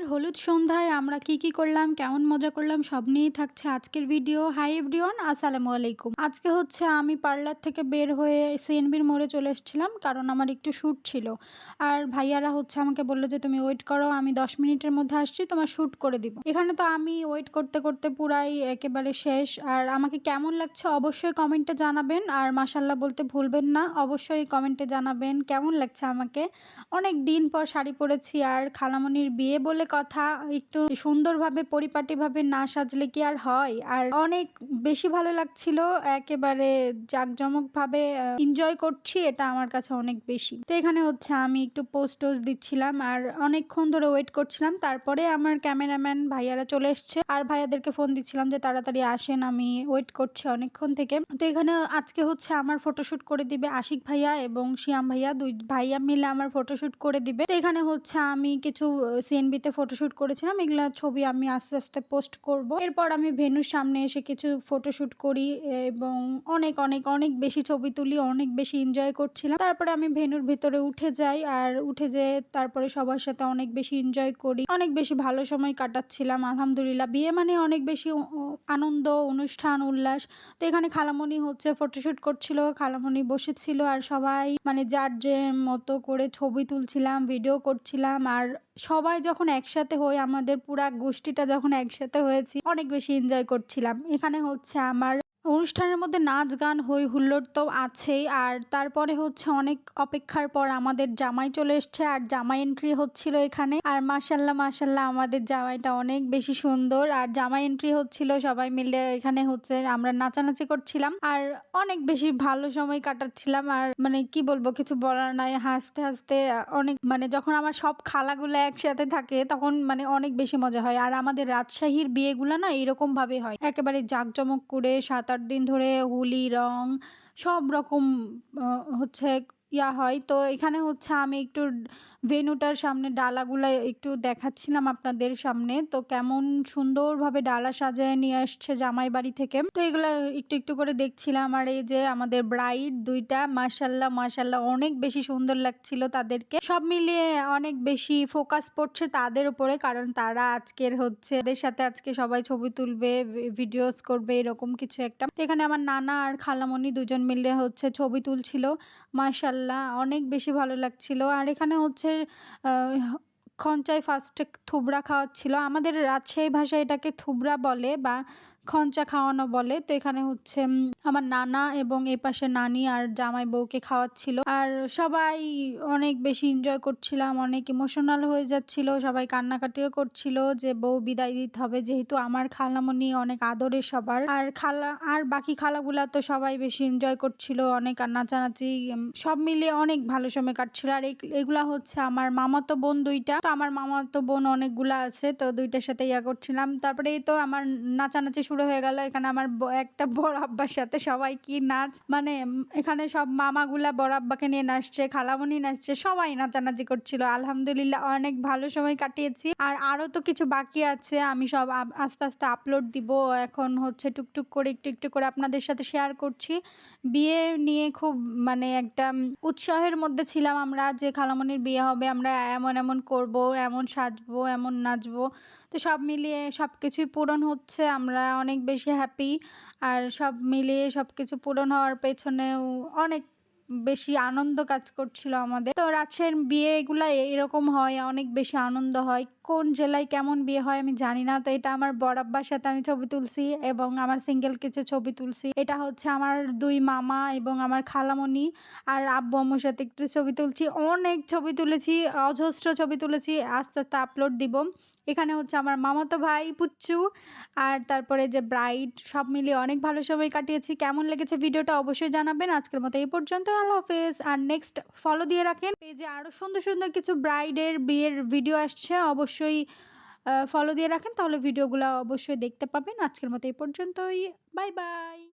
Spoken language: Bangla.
খালামণির হলুদ সন্ধ্যায় আমরা কি কি করলাম, কেমন মজা করলাম, সব নিয়েই থাকছে আজকের ভিডিও হাই এভরিওয়ান আসসালামু আলাইকুম। আজকে হচ্ছে আমি পার্লার থেকে বের হয়ে সিএনবির মোড়ে চলে এসেছিলাম, কারণ আমার একটু শ্যুট ছিল। আর ভাইয়ারা হচ্ছে আমাকে বলল যে, তুমি ওয়েট করো, আমি দশ মিনিটের মধ্যে আসছি, তোমার শ্যুট করে দিব। এখানে তো আমি ওয়েট করতে করতে পুরাই একেবারে শেষ। আর আমাকে কেমন লাগছে অবশ্যই কমেন্টে জানাবেন। আর মাসাল্লাহ বলতে ভুলবেন না, অবশ্যই কমেন্টে জানাবেন, কেমন লাগছে আমাকে? অনেক দিন পর শাড়ি পরেছি, আর খালামণির বিয়ে বলে কথা, একটু সুন্দরভাবে, পরিপাটিভাবে না সাজলে কি আর হয়? আর অনেক বেশি ভালো লাগছিল একেবারে জাঁকজমকভাবে এনজয় করছি, এটা আমার কাছে অনেক বেশি। তো এখানে হচ্ছে আমি একটু পোস্ট দিচ্ছিলাম, আর অনেকক্ষণ ধরে ওয়েট করছিলাম, তারপরে আমার ক্যামেরাম্যান ভাইয়ারা চলে এসছে, আর ভাইয়াদেরকে ফোন দিচ্ছিলাম যে তাড়াতাড়ি আসেন, আমি ওয়েট করছি অনেকক্ষণ থেকে। তো এখানে আজকে হচ্ছে আমার ফটোশ্যুট করে দিবে আশিক ভাইয়া এবং শিয়াম ভাইয়া, দুই ভাইয়া মিলে আমার ফটোশ্যুট করে দিবে। তো এখানে হচ্ছে আমি কিছু সিএনবিতে ফটোশ্যুট করেছিলাম, এগুলো ছবি আমি আস্তে আস্তে পোস্ট করব। এরপর আমি ভেনুর সামনে এসে কিছু ফটোশ্যুট করি এবং অনেক অনেক অনেক বেশি ছবি তুলি, অনেক বেশি এনজয় করছিলাম। তারপরে আমি ভেনুর ভিতরে উঠে যাই আর উঠে যেয়ে তারপরে সবার সাথে অনেক বেশি এনজয় করি, অনেক বেশি ভালো সময় কাটাচ্ছিলাম, আলহামদুলিল্লাহ। বিয়ে মানে অনেক বেশি আনন্দ, অনুষ্ঠান, উল্লাস। তো এখানে খালামণি হচ্ছে ফটোশ্যুট করছিল, খালামণি বসেছিল আর সবাই মানে যার যে মতো করে ছবি তুলছিলাম ভিডিও করছিলাম আর সবাই যখন একসাথে হই আমাদের পুরা গোষ্ঠীটা যখন একসাথে হয়েছি, অনেক বেশি এনজয় করছিলাম। এখানে হচ্ছে আমার অনুষ্ঠানের মধ্যে নাচ, গান হই হুল্লোড় তো আছেই। আর তারপরে হচ্ছে অনেক অপেক্ষার পর আমাদের জামাই চলে এসছে। আর জামাই এন্ট্রি হচ্ছিল এখানে। আর মাসাল্লাহ মাসাল্লাহ আমাদের জামাইটা অনেক বেশি সুন্দর। আর জামাই এন্ট্রি হচ্ছিল সবাই মিলে এখানে হচ্ছে আমরা নাচানাচি করছিলাম। আর অনেক বেশি ভালো সময় কাটাচ্ছিলাম। আর মানে কি বলব, কিছু বলার নাই, হাসতে হাসতে অনেক মানে যখন আমার সব খালাগুলো একসাথে থাকে, তখন মানে অনেক বেশি মজা হয়। আর আমাদের রাজশাহীর বিয়েগুলো না এরকম ভাবে হয়। একেবারে জাঁকজমক করে সাত আট দিন ধরে হোলি রং সব রকম হচ্ছে ইয়া হয়। তো এখানে হচ্ছে আমি একটু ভেনুটার সামনে ডালাগুলো একটু দেখাচ্ছিলাম আপনাদের সামনে। তো কেমন সুন্দরভাবে ডালা সাজায় নিয়ে আসছে জামাই বাড়ি থেকে। তো এগুলো একটু একটু করে দেখছিলাম। আর এই যে আমাদের ব্রাইড দুইটা মাসাল্লাহ মাসাল্লাহ অনেক বেশি সুন্দর লাগছিল তাদেরকে। সব মিলিয়ে অনেক বেশি ফোকাস পড়ছে তাদের উপরে। কারণ তারা আজকের হচ্ছে, এদের সাথে আজকে সবাই ছবি তুলবে ভিডিওস করবে, এরকম কিছু একটা। এখানে আমার নানা আর খালামণি দুজন মিলে হচ্ছে ছবি তুলছিল। মাসাল্লাহ মাসাল্লাহ অনেক বেশি ভালো লাগছিল। আর এখানে হচ্ছে খঞ্চায় ফার্স্টে থুবড়া খাওয়াচ্ছিল। আমাদের রাজশাহী ভাষায় এটাকে থুবড়া বলে বা খঞ্চা খাওয়ানো বলে। তো এখানে হচ্ছে আমার নানা এবং এ পাশে নানি আর জামাই বউকে খাওয়াচ্ছিল। আর সবাই অনেক বেশি এনজয় করছিলাম, অনেক ইমোশনাল হয়ে যাচ্ছিল। সবাই কান্নাকাটিও করছিল যে, বউ বিদায় দিতে হবে যেহেতু আমার খালামণি অনেক আদরের সবার। আর খালা, আর বাকি খালাগুলা তো সবাই বেশি এনজয় করছিল, অনেক নাচানাচি সব মিলিয়ে অনেক ভালো সময় কাটছিল। আর এগুলা হচ্ছে আমার মামাতো বোন দুইটা। তো আমার মামাতো বোন অনেকগুলা আছে, তো দুইটার সাথে ইয়া করছিলাম। তারপরে তো আমার নাচানাচি শুরু হয়ে গেল। এখানে আমার একটা বড় আব্বার সাথে সবাই কি নাচ মানে এখানে সব মামাগুলা বড় আব্বাকে নিয়ে নাচছে খালামণি নাচছে, সবাই নাচানাচি করছিল। আলহামদুলিল্লাহ অনেক ভালো সময় কাটিয়েছি। আর আরও তো কিছু বাকি আছে, আমি সব আস্তে আস্তে আপলোড দিব। এখন হচ্ছে টুকটুক করে, একটু একটু করে আপনাদের সাথে শেয়ার করছি। বিয়ে নিয়ে খুব মানে একটা উৎসাহের মধ্যে ছিলাম আমরা যে খালামনির বিয়ে হবে, আমরা এমন এমন করব, এমন সাজবো, এমন নাচবো। তো সব মিলিয়ে সব কিছুই পূরণ হচ্ছে। আমরা অনেক বেশি হ্যাপি আর সব মিলিয়ে সব কিছু পূরণ হওয়ার পেছনেও অনেক বেশি আনন্দ কাজ করছিল আমাদের। তো রাজশাহীর বিয়ে এগুলো এরকম হয়, অনেক বেশি আনন্দ হয়। কোন জেলায় কেমন বিয়ে হয় আমি জানি না, তো এটা আমার বড়াব্বার সাথে আমি ছবি তুলছি এবং আমার সিঙ্গেল কিছু ছবি তুলছি। এটা হচ্ছে আমার দুই মামা এবং আমার খালামণি আর আব্বু আম্মুর সাথে একটু ছবি তুলছি। অনেক ছবি তুলেছি, অজস্র ছবি তুলেছি, আস্তে আস্তে আপলোড দিব। এখানে হচ্ছে আমার মামাতো ভাই পুচ্চু আর তারপরে যে ব্রাইড সব মিলিয়ে অনেক ভালো সময় কাটিয়েছি। কেমন লেগেছে ভিডিওটা অবশ্যই জানাবেন। আজকের মতো এই পর্যন্ত আল্লাহ হাফেজ আর নেক্সট ফলো দিয়ে রাখেন। পেজে আরও সুন্দর সুন্দর কিছু ব্রাইডের বিয়ের ভিডিও আসছে, অবশ্যই ফলো দিয়ে রাখেন, তাহলে ভিডিওগুলো অবশ্যই দেখতে পাবেন। আজকের মতো এই পর্যন্তই। Bye bye